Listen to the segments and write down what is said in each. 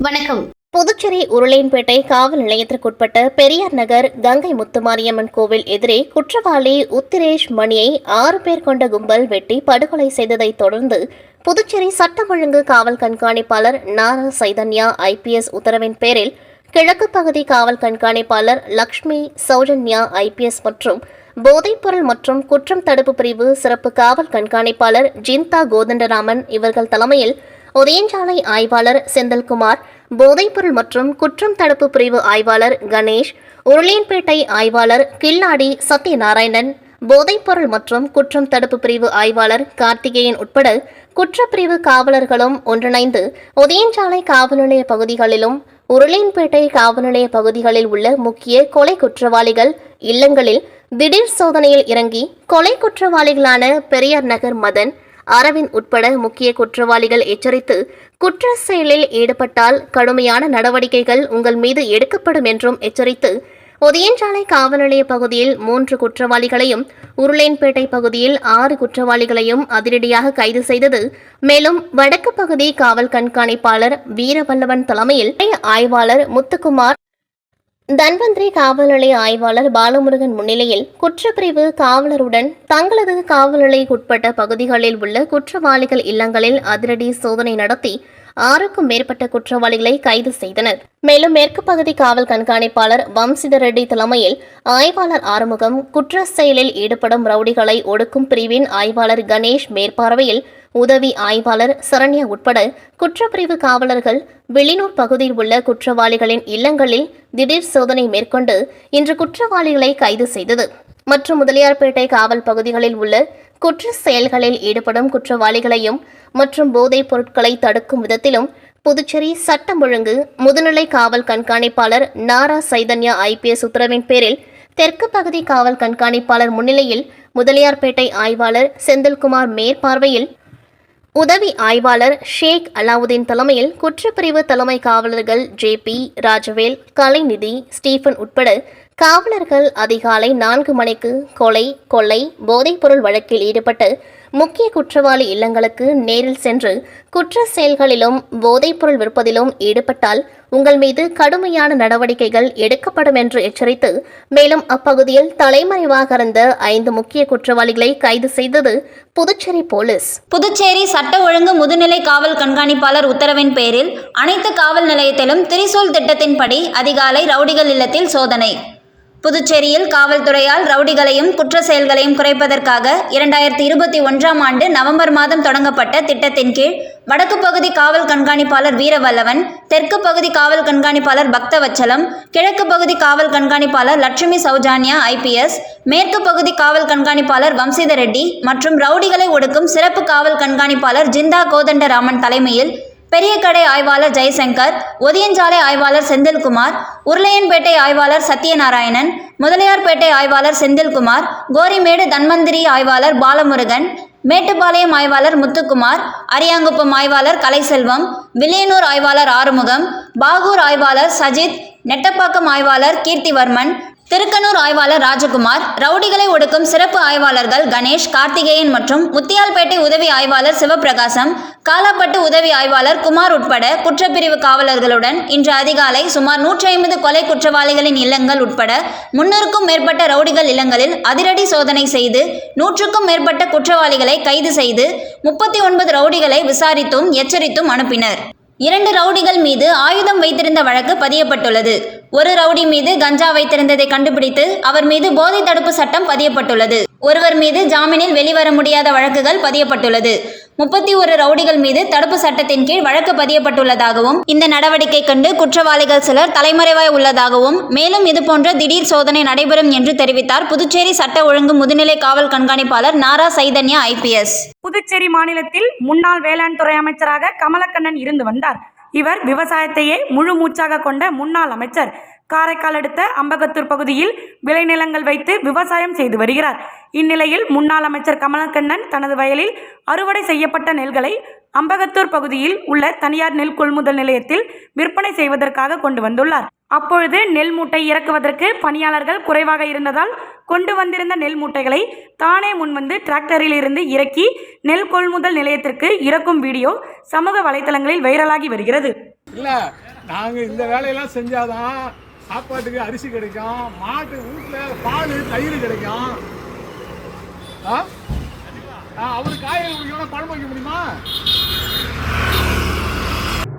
வணக்கம். புதுச்சேரி உருளையன்பேட்டை காவல் நிலையத்திற்குட்பட்ட பெரியார் நகர் கங்கை முத்துமாரியம்மன் கோவில் எதிரே குற்றவாளி உத்திரேஷ் மணியை ஆறு பேர் கொண்ட கும்பல் வெட்டி படுகொலை செய்ததைத் தொடர்ந்து புதுச்சேரி சட்டம் ஒழுங்கு காவல் கண்காணிப்பாளர் நாரா சைதன்யா ஐபிஎஸ் உத்தரவின் பேரில் கிழக்கு பகுதி காவல் கண்காணிப்பாளர் லக்ஷ்மி சௌஜன்யா ஐபிஎஸ் மற்றும் போதைப்பொருள் மற்றும் குற்றம் தடுப்பு பிரிவு சிறப்பு காவல் கண்காணிப்பாளர் ஜிந்தா கோதண்டராமன் இவர்கள் தலைமையில் உதயஞ்சாலை ஆய்வாளர் செந்தில்குமார் போதைப்பொருள் மற்றும் குற்றம் தடுப்பு பிரிவு ஆய்வாளர் கணேஷ் உருளியன்பேட்டை ஆய்வாளர் கில்லாடி சத்யநாராயணன் போதைப்பொருள் மற்றும் குற்றம் தடுப்பு பிரிவு ஆய்வாளர் கார்த்திகேயன் உட்பட குற்றப்பிரிவு காவலர்களும் ஒன்றிணைந்து உதயஞ்சாலை காவல் நிலைய பகுதிகளிலும் உருளையன்பேட்டை காவல் நிலைய பகுதிகளில் உள்ள முக்கிய கொலை குற்றவாளிகள் இல்லங்களில் திடீர் சோதனையில் இறங்கி கொலை குற்றவாளிகளான பெரியார் நகர் மதன் அரவிந்த் உட்பட முக்கிய குற்றவாளிகள் எச்சரித்து குற்ற செயலில் ஈடுபட்டால் கடுமையான நடவடிக்கைகள் உங்கள் மீது எடுக்கப்படும் என்றும் எச்சரித்து ஒதியஞ்சாலை காவல் நிலைய பகுதியில் மூன்று குற்றவாளிகளையும் உருளையன்பேட்டை பகுதியில் ஆறு குற்றவாளிகளையும் அதிரடியாக கைது செய்தது. மேலும் வடக்கு பகுதி காவல் கண்காணிப்பாளர் வீரவல்லவன் தலைமையில் ஆய்வாளர் முத்துக்குமார் தன்வந்திரி காவல் நிலைய ஆய்வாளர் பாலமுருகன் முன்னிலையில் குற்றப்பிரிவு காவலருடன் தங்களது காவல் நிலையக்குட்பட்ட பகுதிகளில் உள்ள குற்றவாளிகள் இல்லங்களில் அதிரடி சோதனை நடத்தி ஆறுக்கும் மேற்பட்ட குற்றவாளிகளை கைது செய்தனர். மேலும் மேற்கு பகுதி காவல் கண்காணிப்பாளர் வம்சிதர் ரெட்டி தலைமையில் ஆய்வாளர் ஆறுமுகம் குற்ற செயலில் ஈடுபடும் ரவுடிகளை ஒடுக்கும் பிரிவின் ஆய்வாளர் கணேஷ் மேற்பார்வையில் உதவி ஆய்வாளர் சரண்யா உட்பட குற்றப்பிரிவு காவலர்கள் வெளியூர் பகுதியில் உள்ள குற்றவாளிகளின் இல்லங்களில் திடீர் சோதனை மேற்கொண்டு இன்று குற்றவாளிகளை கைது செய்தது. மற்றும் முதலியார்பேட்டை காவல் பகுதிகளில் உள்ள குற்ற செயல்களில் ஈடுபடும் குற்றவாளிகளையும் மற்றும் போதைப் பொருட்களை தடுக்கும் விதத்திலும் புதுச்சேரி சட்டம் ஒழுங்கு முதுநிலை காவல் கண்காணிப்பாளர் நாரா சைதன்யா ஐபிஎஸ் உத்தரவின் பேரில் தெற்கு பகுதி காவல் கண்காணிப்பாளர் முன்னிலையில் முதலியார்பேட்டை ஆய்வாளர் செந்தில்குமார் மேற்பார்வையில் உதவி ஆய்வாளர் ஷேக் அலாவுதீன் தலைமையில் குற்றப்பிரிவு தலைமை காவலர்கள் J P Rajavel Kalainidhi Stephen உட்பட காவலர்கள் அதிகாலை நான்கு மணிக்கு கொலை கொள்ளை போதைப்பொருள் வழக்கில் ஈடுபட்டு முக்கிய குற்றவாளி இல்லங்களுக்கு நேரில் சென்று குற்ற செயல்களிலும் போதைப்பொருள் விற்பதிலும் ஈடுபட்டால் உங்கள் மீது கடுமையான நடவடிக்கைகள் எடுக்கப்படும் என்று எச்சரித்து மேலும் அப்பகுதியில் தலைமறைவாக இருந்த ஐந்து முக்கிய குற்றவாளிகளை கைது செய்தது புதுச்சேரி போலீஸ். புதுச்சேரி சட்ட ஒழுங்கு முதுநிலை காவல் கண்காணிப்பாளர் உத்தரவின் பேரில் அனைத்து காவல் நிலையத்திலும் திரிசூல் திட்டத்தின்படி அதிகாலை ரவுடிகள் இல்லத்தில் சோதனை. புதுச்சேரியில் காவல்துறையால் ரவுடிகளையும் குற்ற செயல்களையும் குறைப்பதற்காக இரண்டாயிரத்தி இருபத்தி ஒன்றாம் ஆண்டு நவம்பர் மாதம் தொடங்கப்பட்ட திட்டத்தின் கீழ் வடக்கு பகுதி காவல் கண்காணிப்பாளர் வீரவல்லவன் தெற்கு பகுதி காவல் கண்காணிப்பாளர் பக்தவச்சலம் கிழக்கு பகுதி காவல் கண்காணிப்பாளர் லட்சுமி சௌஜான்யா ஐபிஎஸ் மேற்கு பகுதி காவல் கண்காணிப்பாளர் வம்சித ரெட்டி மற்றும் ரவுடிகளை ஒடுக்கும் சிறப்பு காவல் கண்காணிப்பாளர் ஜிந்தா கோதண்டராமன் தலைமையில் பெரிய கடை ஆய்வாளர் ஜெய்சங்கர் ஒதியஞ்சாலை ஆய்வாளர் செந்தில்குமார் உருளையன்பேட்டை ஆய்வாளர் சத்யநாராயணன் முதலியார்பேட்டை ஆய்வாளர் செந்தில்குமார் கோரிமேடு தன்வந்திரி ஆய்வாளர் பாலமுருகன் மேட்டுப்பாளையம் ஆய்வாளர் முத்துக்குமார் அரியாங்குப்பம் ஆய்வாளர் கலைசெல்வம் வில்லியனூர் ஆய்வாளர் ஆறுமுகம் பாகூர் ஆய்வாளர் சஜித் நெட்டப்பாக்கம் ஆய்வாளர் கீர்த்திவர்மன் திருக்கனூர் ஆய்வாளர் ராஜகுமார் ரவுடிகளை ஒடுக்கும் சிறப்பு ஆய்வாளர்கள் கணேஷ் கார்த்திகேயன் மற்றும் முத்தியால்பேட்டை உதவி ஆய்வாளர் சிவபிரகாசம் காலாப்பட்டு உதவி ஆய்வாளர் குமார் உட்பட குற்றப்பிரிவு காவலர்களுடன் இன்று அதிகாலை சுமார் நூற்றி ஐம்பது கொலை குற்றவாளிகளின் இல்லங்கள் உட்பட முன்னூறுக்கும் மேற்பட்ட ரவுடிகள் இல்லங்களில் அதிரடி சோதனை செய்து நூற்றுக்கும் மேற்பட்ட குற்றவாளிகளை கைது செய்து முப்பத்தி ஒன்பது ரவுடிகளை விசாரித்தும் எச்சரித்தும் அனுப்பினர். இரண்டு ரவுடிகள் மீது ஆயுதம் வைத்திருந்த வழக்கு பதியப்பட்டுள்ளது. ஒரு ரவுடி மீது கஞ்சா வைத்திருந்ததை கண்டுபிடித்து அவர் மீது போதை தடுப்பு சட்டம் பதியப்பட்டுள்ளது. ஒருவர் மீது ஜாமீனில் வெளிவர முடியாத வழக்குகள் பதியப்பட்டுள்ளது. முப்பத்தி ஒரு ரவுடிகள் மீது தடுப்பு சட்டத்தின் கீழ் வழக்கு பதியப்பட்டுள்ளதாகவும் இந்த நடவடிக்கை கண்டு குற்றவாளிகள் சிலர் தலைமறைவாய் உள்ளதாகவும் மேலும் இதுபோன்ற திடீர் சோதனை நடைபெறும் என்று தெரிவித்தார் புதுச்சேரி சட்ட ஒழுங்கு முதுநிலை காவல் கண்காணிப்பாளர் நாரா சைதன்யா ஐபிஎஸ் புதுச்சேரி மாநிலத்தில் முன்னாள் வேளாண் துறை அமைச்சராக கமலக்கண்ணன் இருந்து வந்தார். இவர் விவசாயத்தையே முழு மூச்சாக கொண்ட முன்னாள் அமைச்சர். காரைக்கால் அடுத்த அம்பகத்தூர் பகுதியில் விளைநிலங்கள் வைத்து விவசாயம் செய்து வருகிறார். இந்நிலையில் முன்னாள் அமைச்சர் கமலக்கண்ணன் தனது வயலில் அறுவடை செய்யப்பட்ட நெல்களை அம்பகத்தூர் பகுதியில் உள்ள தனியார் நெல் கொள்முதல் நிலையத்தில் விற்பனை செய்வதற்காக கொண்டு வந்துள்ளார். அப்பொழுது நெல் மூட்டை இறக்குவதற்கு பணியாளர்கள் குறைவாக இருந்ததால் கொண்டு வந்திருந்த நெல் மூட்டைகளை தானே முன்வந்து டிராக்டரில் இருந்து இறக்கி நெல் கொள்முதல் நிலையத்திற்கு இறக்கும் வீடியோ சமூக வலைதளங்களில் வைரலாகி வருகிறது. இல்லை நாங்கள் இந்த வேலையெல்லாம் செஞ்சாதான் சாப்பாட்டுக்கு அரிசி கிடைக்கும் மாட்டு வீட்டில் பால் தயிர் கிடைக்கும். ஆ? ஆ, காய்கறி குடிக்கணும் பழம் வைக்க முடியுமா?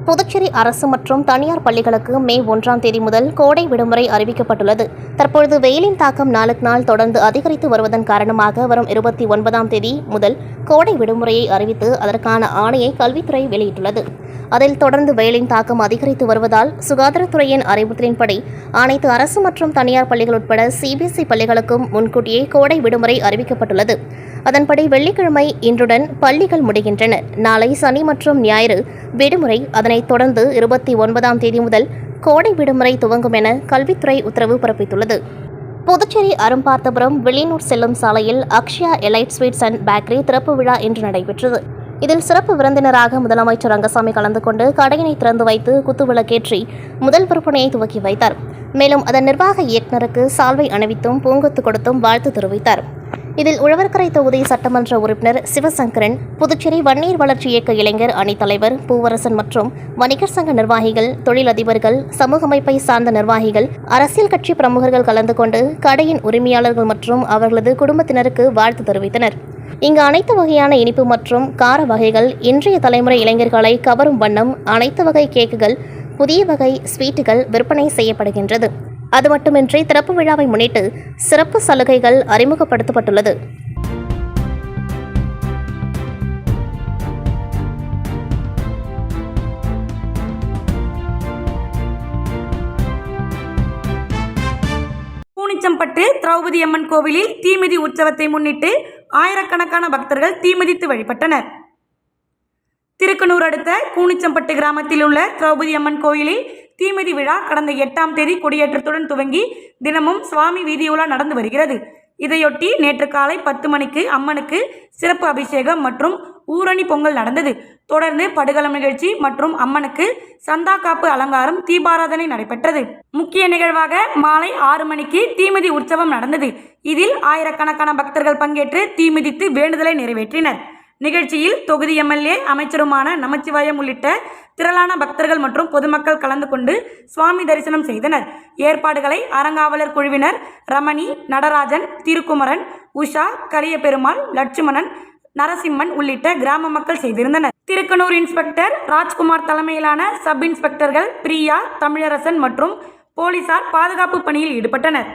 புதுச்சேரி அரசு மற்றும் தனியார் பள்ளிகளுக்கு மே ஒன்றாம் தேதி முதல் கோடை விடுமுறை அறிவிக்கப்பட்டுள்ளது. தற்பொழுது வெயிலின் தாக்கம் நாளுக்கு நாள் தொடர்ந்து அதிகரித்து வருவதன் காரணமாக வரும் இருபத்தி ஒன்பதாம் தேதி முதல் கோடை விடுமுறையை அறிவித்து அதற்கான ஆணையை கல்வித்துறை வெளியிட்டுள்ளது. அதில் தொடர்ந்து வெயிலின் தாக்கம் அதிகரித்து வருவதால் சுகாதாரத்துறையின் அறிவுறுத்தலின்படி அனைத்து அரசு மற்றும் தனியார் பள்ளிகள் உட்பட சிபிஎஸ்இ பள்ளிகளுக்கும் முன்கூட்டியே கோடை விடுமுறை அறிவிக்கப்பட்டுள்ளது. அதன்படி வெள்ளிக்கிழமை இன்றுடன் பள்ளிகள் முடிகின்றன. நாளை சனி மற்றும் ஞாயிறு விடுமுறை. அதனைத் தொடர்ந்து இருபத்தி ஒன்பதாம் தேதி முதல் கோடை விடுமுறை துவங்கும் என கல்வித்துறை உத்தரவு பிறப்பித்துள்ளது. புதுச்சேரி அரும்பார்த்தபுரம் வெளியூர் செல்லும் சாலையில் Akshaya elite sweets and bakery திறப்பு விழா இன்று நடைபெற்றது. இதில் சிறப்பு விருந்தினராக முதலமைச்சர் ரங்கசாமி கலந்து கொண்டு கடையினை திறந்து வைத்து குத்துவிளக்கேற்றி முதல் விற்பனையை துவக்கி வைத்தார். மேலும் அதன் நிர்வாக இயக்குநருக்கு சால்வை அணிவித்தும் பூங்கொத்து கொடுத்தும் வாழ்த்து தெரிவித்தார். இதில் உழவர்கரை தொகுதி சட்டமன்ற உறுப்பினர் சிவசங்கரன் புதுச்சேரி வன்னீர் வளர்ச்சி இயக்க இளைஞர் அணித் தலைவர் பூவரசன் மற்றும் வணிகர் சங்க நிர்வாகிகள் தொழிலதிபர்கள் சமூக அமைப்பை சார்ந்த நிர்வாகிகள் அரசியல் கட்சி பிரமுகர்கள் கலந்து கொண்டு கடையின் உரிமையாளர்கள் மற்றும் அவர்களது குடும்பத்தினருக்கு வாழ்த்து தெரிவித்தனர். இங்கு அனைத்து வகையான இனிப்பு மற்றும் கார வகைகள் இன்றைய தலைமுறை இளைஞர்களை கவரும் வண்ணம் அனைத்து வகை கேக்குகள் புதிய வகை ஸ்வீட்டுகள் விற்பனை செய்யப்படுகின்றது. அது மட்டுமின்றி திறப்பு விழாவை முன்னிட்டு சிறப்பு சலுகைகள் அறிமுகப்படுத்தப்பட்டுள்ளது. பூனிச்சம்பட்டு திரௌபதி அம்மன் கோவிலில் தீமிதி உற்சவத்தை முன்னிட்டு ஆயிரக்கணக்கான பக்தர்கள் தீமிதித்து வழிபட்டனர். திருக்கனூர் அடுத்த கூனிச்சம்பட்டு கிராமத்தில் உள்ள திரௌபதி அம்மன் கோயிலில் தீமிதி விழா கடந்த எட்டாம் தேதி கொடியேற்றத்துடன் துவங்கி தினமும் சுவாமி வீதியுலா நடந்து வருகிறது. இதையொட்டி நேற்று காலை பத்து மணிக்கு அம்மனுக்கு சிறப்பு அபிஷேகம் மற்றும் ஊரணி பொங்கல் நடந்தது. தொடர்ந்து படுகளம் நிகழ்ச்சி மற்றும் அம்மனுக்கு சந்தா காப்பு அலங்காரம் தீபாராதனை நடைபெற்றது. முக்கிய நிகழ்வாக மாலை ஆறு மணிக்கு தீமிதி உற்சவம் நடந்தது. இதில் ஆயிரக்கணக்கான பக்தர்கள் பங்கேற்று தீமிதித்து வேண்டுதலை நிறைவேற்றினர். நிகழ்ச்சியில் தொகுதி எம்எல்ஏ அமைச்சருமான நமச்சிவாயம் உள்ளிட்ட திரளான பக்தர்கள் மற்றும் பொதுமக்கள் கலந்து கொண்டு சுவாமி தரிசனம் செய்தனர். ஏற்பாடுகளை அறங்காவலர் குழுவினர் ரமணி நடராஜன் திருக்குமரன் உஷா கலியபெருமாள் லட்சுமணன் நரசிம்மன் உள்ளிட்ட கிராம மக்கள் செய்திருந்தனர். திருக்கனூர் இன்ஸ்பெக்டர் ராஜ்குமார் தலைமையிலான சப் இன்ஸ்பெக்டர்கள் பிரியா தமிழரசன் மற்றும் போலீசார் பாதுகாப்பு பணியில் ஈடுபட்டனர்.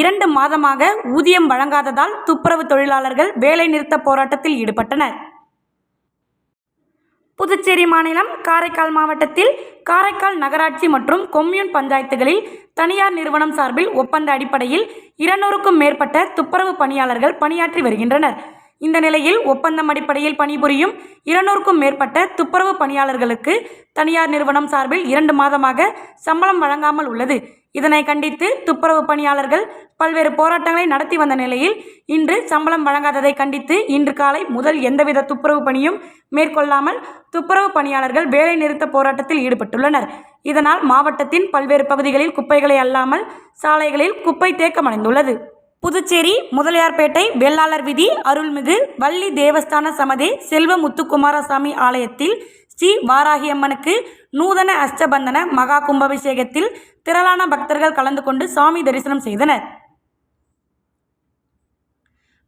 இரண்டு மாதமாக ஊதியம் வழங்காததால் துப்புரவு தொழிலாளர்கள் வேலை நிறுத்த போராட்டத்தில் ஈடுபட்டனர். புதுச்சேரி மாநிலம் காரைக்கால் மாவட்டத்தில் காரைக்கால் நகராட்சி மற்றும் கொம்யூன் பஞ்சாயத்துகளில் தனியார் நிறுவனம் சார்பில் ஒப்பந்த அடிப்படையில் இருநூறுக்கும் மேற்பட்ட துப்புரவு பணியாளர்கள் பணியாற்றி வருகின்றனர். இந்த நிலையில் ஒப்பந்தம் அடிப்படையில் பணிபுரியும் இருநூறுக்கும் மேற்பட்ட துப்புரவு பணியாளர்களுக்கு தனியார் நிறுவனம் சார்பில் இரண்டு மாதமாக சம்பளம் வழங்காமல் உள்ளது. இதனை கண்டித்து துப்புரவு பணியாளர்கள் பல்வேறு போராட்டங்களை நடத்தி வந்த நிலையில் இன்று சம்பளம் வழங்காததை கண்டித்து இன்று காலை முதல் எந்தவித துப்புரவு பணியும் மேற்கொள்ளாமல் துப்புரவு பணியாளர்கள் வேலை நிறுத்த போராட்டத்தில் ஈடுபட்டுள்ளனர். இதனால் மாவட்டத்தின் பல்வேறு பகுதிகளில் குப்பைகளை அல்லாமல் சாலைகளில் குப்பை தேக்கமடைந்துள்ளது. புதுச்சேரி முதலியார்பேட்டை வெள்ளாளர் விதி அருள்மிகு வள்ளி தேவஸ்தான சமதி செல்வ முத்துக்குமாரசாமி ஆலயத்தில் ஸ்ரீ வாராகியம்மனுக்கு நூதன அஷ்டபந்தன மகா கும்பாபிஷேகத்தில் திரளான பக்தர்கள் கலந்து கொண்டு சாமி தரிசனம் செய்தனர்.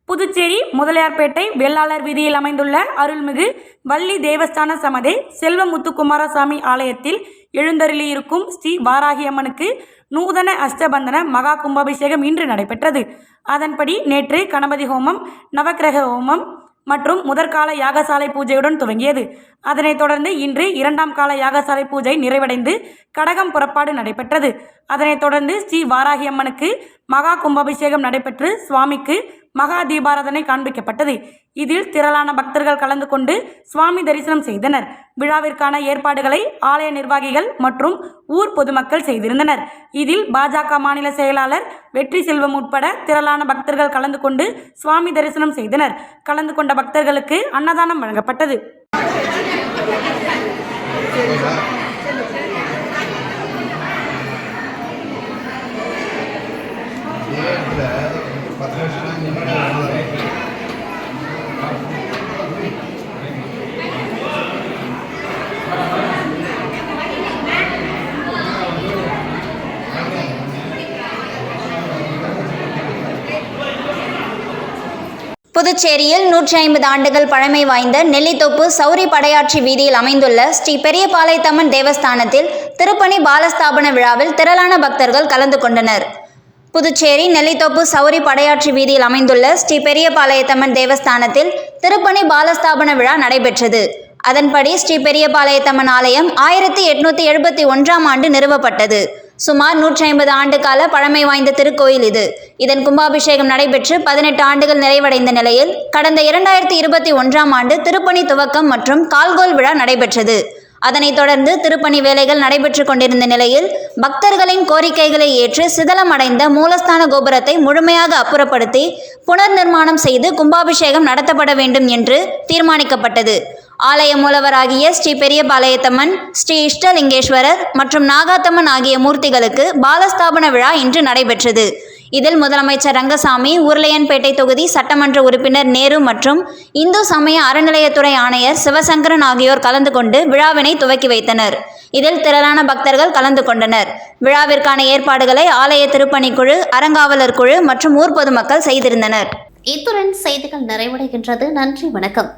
புதுச்சேரி முதலியார்பேட்டை வெள்ளாளர் வீதியில் அமைந்துள்ள அருள்மிகு வள்ளி தேவஸ்தான சமதே செல்வமுத்துக்குமாரசாமி ஆலயத்தில் எழுந்தருளியிருக்கும் ஸ்ரீ வாராகி அம்மனுக்கு நூதன அஷ்டபந்தன மகா கும்பாபிஷேகம் இன்று நடைபெற்றது. அதன்படி நேற்று கணபதி ஹோமம் நவக்கிரக ஹோமம் மற்றும் முதற்கால யாகசாலை பூஜையுடன் துவங்கியது. அதனைத் தொடர்ந்து இன்று இரண்டாம் கால யாகசாலை பூஜை நிறைவடைந்து கடகம் புறப்பாடு நடைபெற்றது. அதனைத் தொடர்ந்து ஸ்ரீ வாராகி அம்மனுக்கு மகா கும்பாபிஷேகம் நடைபெற்று சுவாமிக்கு மகா தீபாராதனை காண்பிக்கப்பட்டது. இதில் திரளான பக்தர்கள் கலந்து கொண்டு சுவாமி தரிசனம் செய்தனர். விழாவிற்கான ஏற்பாடுகளை ஆலய நிர்வாகிகள் மற்றும் ஊர் பொதுமக்கள் செய்திருந்தனர். இதில் பாஜக மாநில செயலாளர் வெற்றி செல்வம் உட்பட திரளான பக்தர்கள் கலந்து கொண்டு சுவாமி தரிசனம் செய்தனர். கலந்து கொண்ட பக்தர்களுக்கு அன்னதானம் வழங்கப்பட்டது. புதுச்சேரியில் நூற்றி ஐம்பது ஆண்டுகள் பழமை வாய்ந்த நெல்லித்தோப்பு சௌரி படையாட்சி வீதியில் அமைந்துள்ள ஸ்ரீ பெரியபாளையத்தம்மன் தேவஸ்தானத்தில் திருப்பணி பாலஸ்தாபன விழாவில் திரளான பக்தர்கள் கலந்து கொண்டனர். புதுச்சேரி நெல்லித்தோப்பு சௌரி படையாற்றி வீதியில் அமைந்துள்ள ஸ்ரீ பெரியபாளையத்தம்மன் தேவஸ்தானத்தில் திருப்பணி பாலஸ்தாபன விழா நடைபெற்றது. அதன்படி ஸ்ரீ பெரியபாளையத்தம்மன் ஆலயம் ஆயிரத்தி எட்நூத்தி எழுபத்தி ஒன்றாம் ஆண்டு நிறுவப்பட்டது. சுமார் நூற்றி ஐம்பது ஆண்டு கால பழமை வாய்ந்த திருக்கோயில் இது. இதன் கும்பாபிஷேகம் நடைபெற்று பதினெட்டு ஆண்டுகள் நிறைவடைந்த நிலையில் கடந்த இரண்டாயிரத்தி இருபத்தி ஒன்றாம் ஆண்டு திருப்பணி துவக்கம் மற்றும் கால்கோல் விழா நடைபெற்றது. அதனைத் தொடர்ந்து திருப்பணி வேலைகள் நடைபெற்று கொண்டிருந்த நிலையில் பக்தர்களின் கோரிக்கைகளை ஏற்று சிதலமடைந்த மூலஸ்தான கோபுரத்தை முழுமையாக அப்புறப்படுத்தி புனர் நிர்மாணம் செய்து கும்பாபிஷேகம் நடத்தப்பட வேண்டும் என்று தீர்மானிக்கப்பட்டது. ஆலய மூலவராகிய ஸ்ரீ பெரியபாளையத்தம்மன் ஸ்ரீ இஷ்டலிங்கேஸ்வரர் மற்றும் நாகாத்தம்மன் ஆகிய மூர்த்திகளுக்கு பாலஸ்தாபன விழா இன்று நடைபெற்றது. இதில் முதலமைச்சர் ரங்கசாமி உருளையன்பேட்டை தொகுதி சட்டமன்ற உறுப்பினர் நேரு மற்றும் இந்து சமய அறநிலையத்துறை ஆணையர் சிவசங்கரன் ஆகியோர் கலந்து கொண்டு விழாவினை துவக்கி வைத்தனர். இதில் திரளான பக்தர்கள் கலந்து கொண்டனர். விழாவிற்கான ஏற்பாடுகளை ஆலய திருப்பணிக்குழு அறங்காவலர் குழு மற்றும் ஊர் பொதுமக்கள் செய்திருந்தனர். இத்துடன் செய்திகள் நிறைவடைகின்றது. நன்றி வணக்கம்.